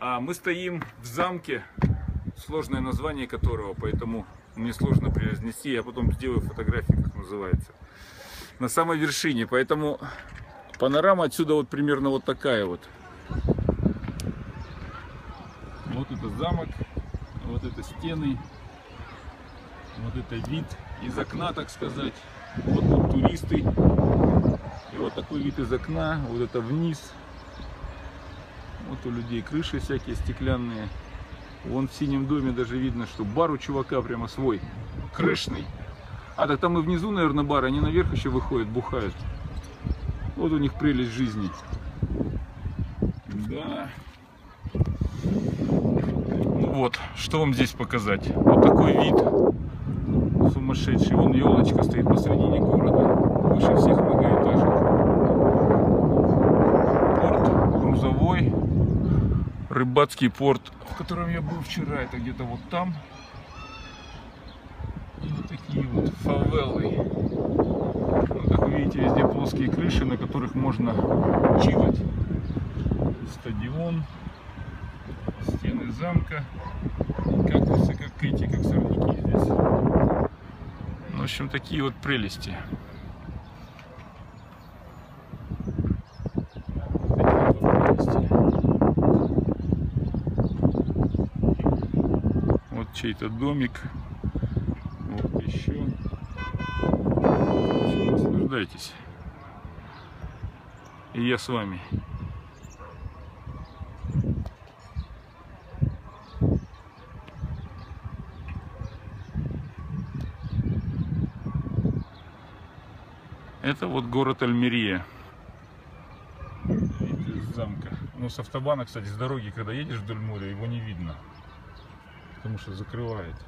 А мы стоим в замке, сложное название которого, поэтому мне сложно произнести. Я потом сделаю фотографию, как называется. На самой вершине, поэтому панорама отсюда вот примерно вот такая вот. Вот это замок, вот это стены, вот это вид из окна, так сказать. Вот тут туристы. И вот такой вид из окна, вот это вниз. Вот у людей крыши всякие стеклянные. Вон в синем доме даже видно, что бар у чувака прямо свой, крышный. А так там и внизу, наверное, бар, они наверх еще выходят, бухают. Вот у них прелесть жизни. Да. Ну вот, что вам здесь показать? Вот такой вид сумасшедший. Вон елочка стоит посредине города, выше всех многоэтажек. Грузовой, рыбацкий порт, в котором я был вчера. Это где-то вот там. И вот такие вот фавелы. Ну, как вы видите, везде плоские крыши, на которых можно чилать. Стадион, стены замка, кактусы, как эти, как сорняки здесь. Ну, в общем, такие вот прелести. Такие вот прелести. Вот чей-то домик. Вот еще. Наслаждайтесь. И я с вами. Это вот город Альмерия. Из замка. Ну, с автобана, кстати, с дороги, когда едешь вдоль моря, его не видно. Потому что закрывает.